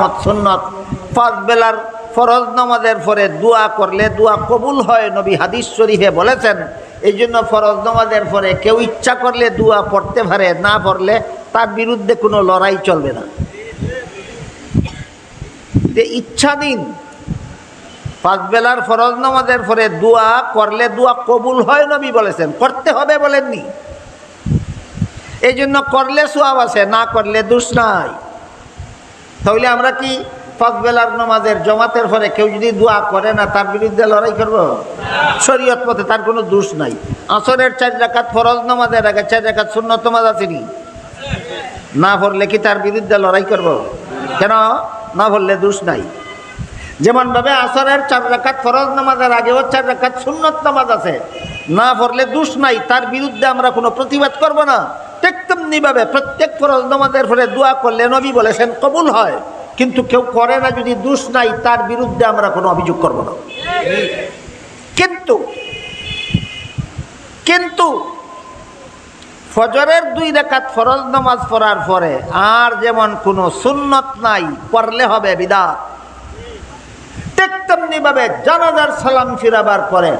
মত সুন্নত। পাঁচ বেলার ফরজ নামাজের পরে দোয়া করলে দোয়া কবুল হয়, নবী হাদিস শরীফে বলেছেন এই জন্য ফরজ নামাজের পরে কেউ ইচ্ছা করলে দোয়া পড়তে পারে, না পড়লে তার বিরুদ্ধে কোনো লড়াই চলবে না। যে ইচ্ছা দিন, পাঁচ বেলার ফরজ নামাজের পরে দোয়া করলে দোয়া কবুল হয়, নবী বলেছেন। করতে হবে বলেননি। এই জন্য করলে সোয়াব আছে, না করলে দোষ নাই। তাহলে আমরা কি পাঁচ বেলার নামাজের জমাতের পরে কেউ যদি দোয়া করে না, তার বিরুদ্ধে লড়াই করব? শরীয়ত পথে তার কোনো দোষ নাই। আসরের চার রাকাত ফরজ নামাজের আগে চার রাকাত শূন্যত আসেনি না পড়লে কি তার বিরুদ্ধে লড়াই করব? কেন? না পড়লে দোষ নাই। যেমনভাবে আসরের চার রাকাত ফরজ নামাজের আগেও চার রাকাত সুন্নত নামাজ আছে, না পড়লে দোষ নাই। তার বিরুদ্ধে আমরা কোনো প্রতিবাদ করব না। ঠিক তেমনিভাবে প্রত্যেক ফরজ নামাজের ফলে দোয়া করলে নবী বলেছেন, কবুল হয়। কিন্তু কেউ করে না, যদি দোষ নাই, তার বিরুদ্ধে আমরা কোনো অভিযোগ করব না। কিন্তু কিন্তু ফজরের দুই রেখাত ফরজ নামাজ পড়ার পরে আর যেমন কোনো সুন্নত নাই, পড়লে হবে ঠিক তেমনিভাবে জানাজার সালাম ফিরাবার পরে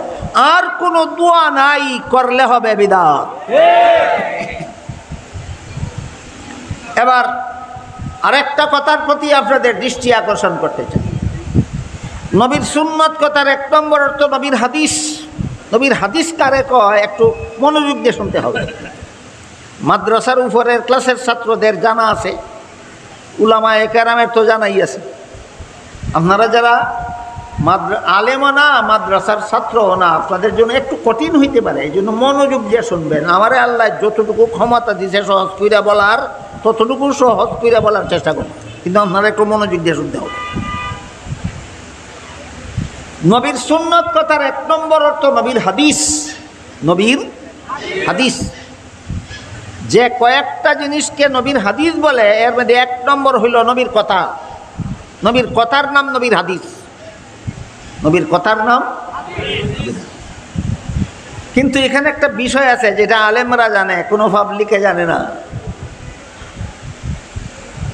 আর কোনো দোয়া নাই, করলে হবে বিদাত। এবার আরেকটা কথার প্রতি আপনাদের দৃষ্টি আকর্ষণ করতে চাই। নবীর সুন্নত কথার এক নম্বর অর্থ নবীর হাদিস। নবীর হাদিস কারে কয়, একটু মনোযোগ দিয়ে শুনতে হবে। মাদ্রাসার উপরের ক্লাসের ছাত্রদের জানা আছে উলামা একারামের তো জানাই আছে। আপনারা যারা মাদ্রা না মাদ্রাসার ছাত্রও না, আপনাদের জন্য একটু কঠিন হইতে পারে এই জন্য মনোযোগ দিয়ে শুনবেন। আমারে আল্লাহ যতটুকু ক্ষমতা দিছে সহজ কইরা বলার, ততটুকু সহজ কইরা বলার চেষ্টা করুন। কিন্তু আপনারা একটু মনোযোগ দিয়ে শুনতে হবে। নবীর সুন্নত কথার এক নম্বর অর্থ নবীর হাদিস। নবীর হাদিস। যে কয়েকটা জিনিসকে নবীর হাদিস বলে, এর মধ্যে এক নম্বর হইল নবীর কথা। নবীর কথার নাম নবীর হাদিস। নবীর কথার নাম? কিন্তু এখানে একটা বিষয় আছে, যেটা আলেমরা জানে, কোনো পাবলিকে জানে না।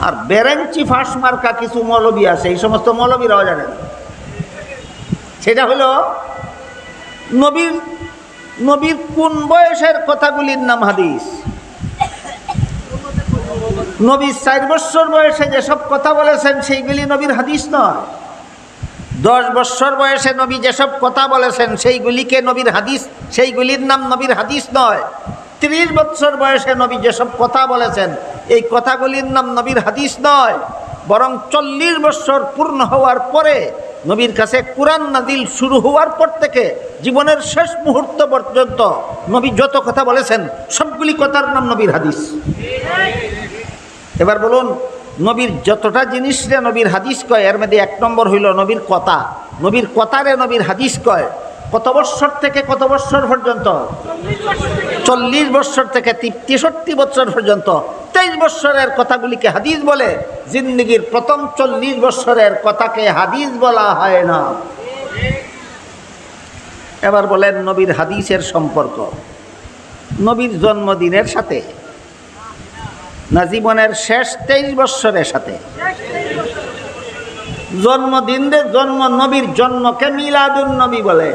আর বেরেঞ্চি ফাঁস মার্কা কিছু মৌলবী আছে, এই সমস্ত মৌলবীরাও জানে সেটা হলো, নবীর নবীর কোন বয়সের কথাগুলির নাম হাদিস? নবীর চার বছর বয়সে যেসব কথা বলেছেন, সেইগুলি নবীর হাদিস নয়। দশ বৎসর বয়সে নবী যেসব কথা বলেছেন, সেইগুলিকে নবীর হাদিস, সেইগুলির নাম নবীর হাদিস নয়। ত্রিশ বৎসর বয়সে নবী যেসব কথা বলেছেন, এই কথাগুলির নাম নবীর হাদিস নয়। বরং চল্লিশ বৎসর পূর্ণ হওয়ার পরে নবীর কাছে কোরআন নাদিল শুরু হওয়ার পর থেকে জীবনের শেষ মুহূর্ত পর্যন্ত নবী যত কথা বলেছেন, সবগুলি কথার নাম নবীর হাদিস। এবার বলুন নবীর যতটা জিনিস রে নবীর হাদিস কয়, এর মধ্যে এক নম্বর হইল নবীর কথা। নবীর কথারে নবীর হাদিস কয়, কত বৎসর থেকে কত বৎসর পর্যন্ত? চল্লিশ বৎসর থেকে তেষট্টি বৎসর পর্যন্ত। তেইশ বৎসরের কথাগুলিকে হাদিস বলে, জিন্দগির প্রথম চল্লিশ বৎসরের কথাকে হাদিস বলা হয় না। এবার বলেন নবীর হাদিসের সম্পর্ক। নবীর জন্মদিনের সাথে না জীবনের শেষ তেইশ বৎসরের সাথে। জন্মদিন জন্ম নবীর জন্মকে মিলাদুন নবী বলে।